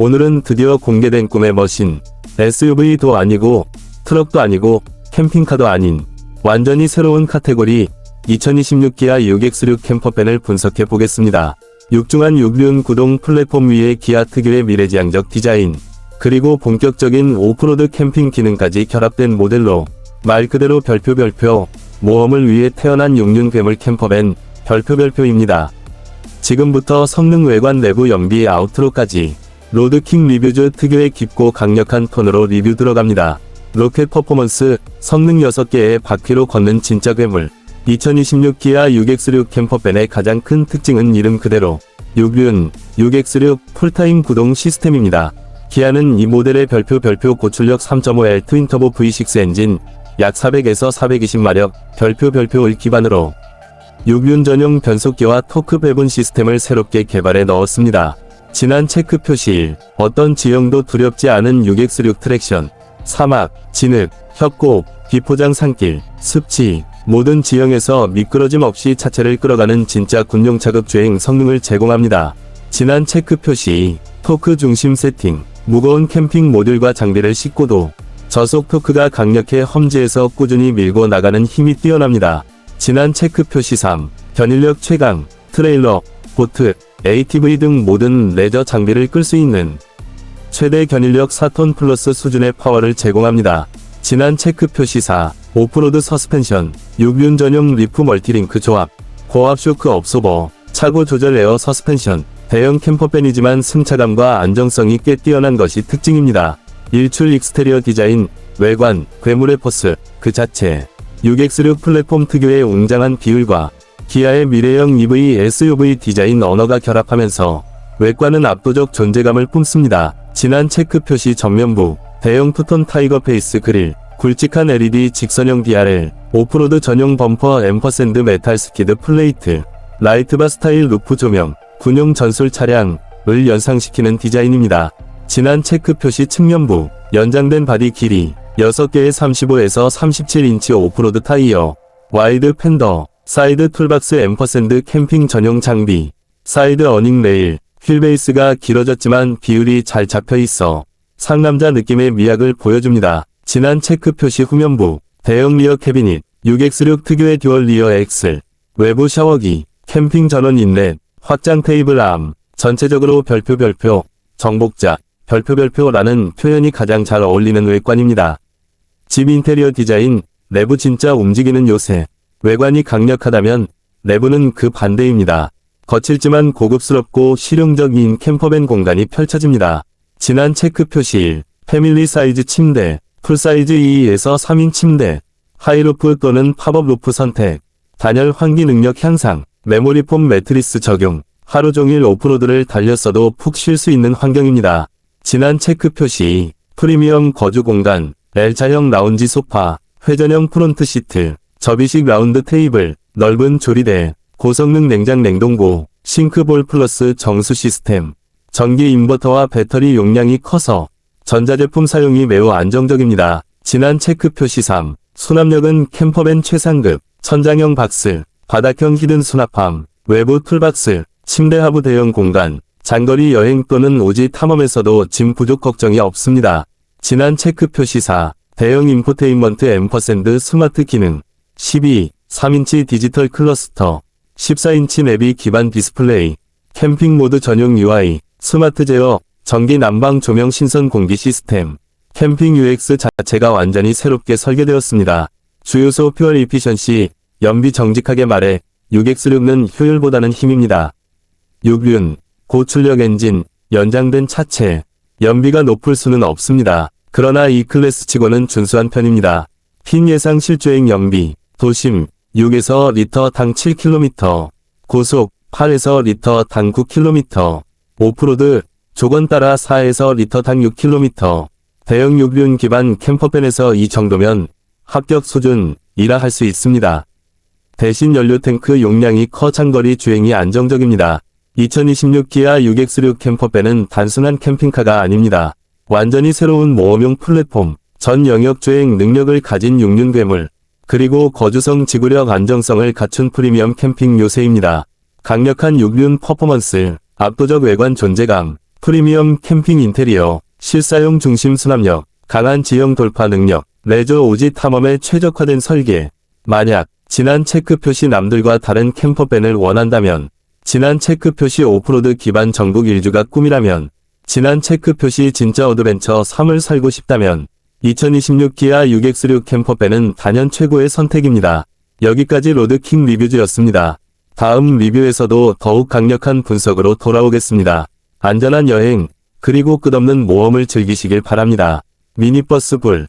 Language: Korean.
오늘은 드디어 공개된 꿈의 머신. SUV도 아니고, 트럭도 아니고, 캠핑카도 아닌, 완전히 새로운 카테고리, 2026 기아 6X6 캠퍼밴을 분석해 보겠습니다. 육중한 6륜 구동 플랫폼 위에 기아 특유의 미래지향적 디자인, 그리고 본격적인 오프로드 캠핑 기능까지 결합된 모델로, 말 그대로 별표 별표, 모험을 위해 태어난 6륜 괴물 캠퍼밴, 별표 별표입니다. 지금부터 성능 외관 내부 연비 아우트로까지 로드킹 리뷰즈 특유의 깊고 강력한 톤으로 리뷰 들어갑니다. 로켓 퍼포먼스, 성능 6개의 바퀴로 걷는 진짜 괴물. 2026 기아 6X6 캠퍼밴의 가장 큰 특징은 이름 그대로 6륜, 6X6 풀타임 구동 시스템입니다. 기아는 이 모델의 별표 별표 고출력 3.5L 트윈터보 V6 엔진, 약 400에서 420마력, 별표 별표를 기반으로 6륜 전용 변속기와 토크 배분 시스템을 새롭게 개발해 넣었습니다. 지난 체크 표시일, 어떤 지형도 두렵지 않은 6X6 트랙션, 사막, 진흙, 협곡, 비포장 산길, 습지, 모든 지형에서 미끄러짐 없이 차체를 끌어가는 진짜 군용 차급 주행 성능을 제공합니다. 지난 체크 표시, 토크 중심 세팅, 무거운 캠핑 모듈과 장비를 싣고도 저속 토크가 강력해 험지에서 꾸준히 밀고 나가는 힘이 뛰어납니다. 지난 체크 표시 3, 견인력 최강, 트레일러, 보트, ATV 등 모든 레저 장비를 끌 수 있는 최대 견인력 4톤 플러스 수준의 파워를 제공합니다. 지난 체크 표시 4, 오프로드 서스펜션, 6륜 전용 리프 멀티링크 조합, 고압 쇼크 업소버, 차고 조절 에어 서스펜션, 대형 캠퍼밴이지만 승차감과 안정성이 꽤 뛰어난 것이 특징입니다. 일출 익스테리어 디자인, 외관, 괴물의 포스, 그 자체, 6X6 플랫폼 특유의 웅장한 비율과 기아의 미래형 EV SUV 디자인 언어가 결합하면서 외관은 압도적 존재감을 뿜습니다. 지난 체크 표시 전면부, 대형 투톤 타이거 페이스 그릴, 굵직한 LED 직선형 DRL, 오프로드 전용 범퍼 앰퍼샌드 메탈 스키드 플레이트, 라이트바 스타일 루프 조명, 군용 전술 차량을 연상시키는 디자인입니다. 지난 체크 표시 측면부, 연장된 바디 길이, 6개의 35에서 37인치 오프로드 타이어, 와이드 팬더, 사이드 툴박스 앰퍼샌드 캠핑 전용 장비, 사이드 어닝 레일, 휠베이스가 길어졌지만 비율이 잘 잡혀 있어 상남자 느낌의 미학을 보여줍니다. 지난 체크 표시 후면부, 대형 리어 캐비닛, 6X6 특유의 듀얼 리어 엑셀, 외부 샤워기, 캠핑 전원 인렛, 확장 테이블 암, 전체적으로 별표 별표, 정복자, 별표 별표라는 표현이 가장 잘 어울리는 외관입니다. 집 인테리어 디자인, 내부 진짜 움직이는 요새, 외관이 강력하다면 내부는 그 반대입니다. 거칠지만 고급스럽고 실용적인 캠퍼밴 공간이 펼쳐집니다. 지난 체크 표시일, 패밀리 사이즈 침대, 풀사이즈 2에서 3인 침대, 하이루프 또는 팝업 루프 선택, 단열 환기 능력 향상, 메모리 폼 매트리스 적용, 하루 종일 오프로드를 달렸어도 푹 쉴 수 있는 환경입니다. 지난 체크 표시, 프리미엄 거주 공간, L자형 라운지 소파, 회전형 프론트 시트, 접이식 라운드 테이블, 넓은 조리대, 고성능 냉장 냉동고, 싱크볼 플러스 정수 시스템, 전기 인버터와 배터리 용량이 커서 전자제품 사용이 매우 안정적입니다. 지난 체크 표시 3, 수납력은 캠퍼밴 최상급, 천장형 박스, 바닥형 히든 수납함, 외부 툴박스, 침대 하부 대형 공간, 장거리 여행 또는 오지 탐험에서도 짐 부족 걱정이 없습니다. 지난 체크 표시 4, 대형 인포테인먼트 앰퍼샌드 스마트 기능, 12, 3인치 디지털 클러스터, 14인치 내비 기반 디스플레이, 캠핑 모드 전용 UI, 스마트 제어, 전기 난방 조명 신선 공기 시스템, 캠핑 UX 자체가 완전히 새롭게 설계되었습니다. 주요소 퓨얼 이피션시, 연비 정직하게 말해 6X6는 효율보다는 힘입니다. 6륜, 고출력 엔진, 연장된 차체, 연비가 높을 수는 없습니다. 그러나 이 클래스 치고는 준수한 편입니다. 핀 예상 실주행 연비, 도심, 6에서 리터 당 7km, 고속, 8에서 리터 당 9km, 오프로드, 조건 따라 4에서 리터 당 6km, 대형 6륜 기반 캠퍼밴에서 이 정도면 합격 수준이라 할 수 있습니다. 대신 연료 탱크 용량이 커 장거리 주행이 안정적입니다. 2026 기아 6X6 캠퍼밴은 단순한 캠핑카가 아닙니다. 완전히 새로운 모험용 플랫폼, 전 영역 주행 능력을 가진 6륜 괴물, 그리고 거주성 지구력 안정성을 갖춘 프리미엄 캠핑 요새입니다. 강력한 6륜 퍼포먼스, 압도적 외관 존재감, 프리미엄 캠핑 인테리어, 실사용 중심 수납력, 강한 지형 돌파 능력, 레저 오지 탐험에 최적화된 설계. 만약 진한 체크 표시 남들과 다른 캠퍼밴을 원한다면, 진한 체크 표시 오프로드 기반 전국 일주가 꿈이라면, 진한 체크 표시 진짜 어드벤처 3을 살고 싶다면, 2026 기아 6X6 캠퍼밴은 단연 최고의 선택입니다. 여기까지 로드킹 리뷰즈였습니다. 다음 리뷰에서도 더욱 강력한 분석으로 돌아오겠습니다. 안전한 여행, 그리고 끝없는 모험을 즐기시길 바랍니다. 미니버스 불,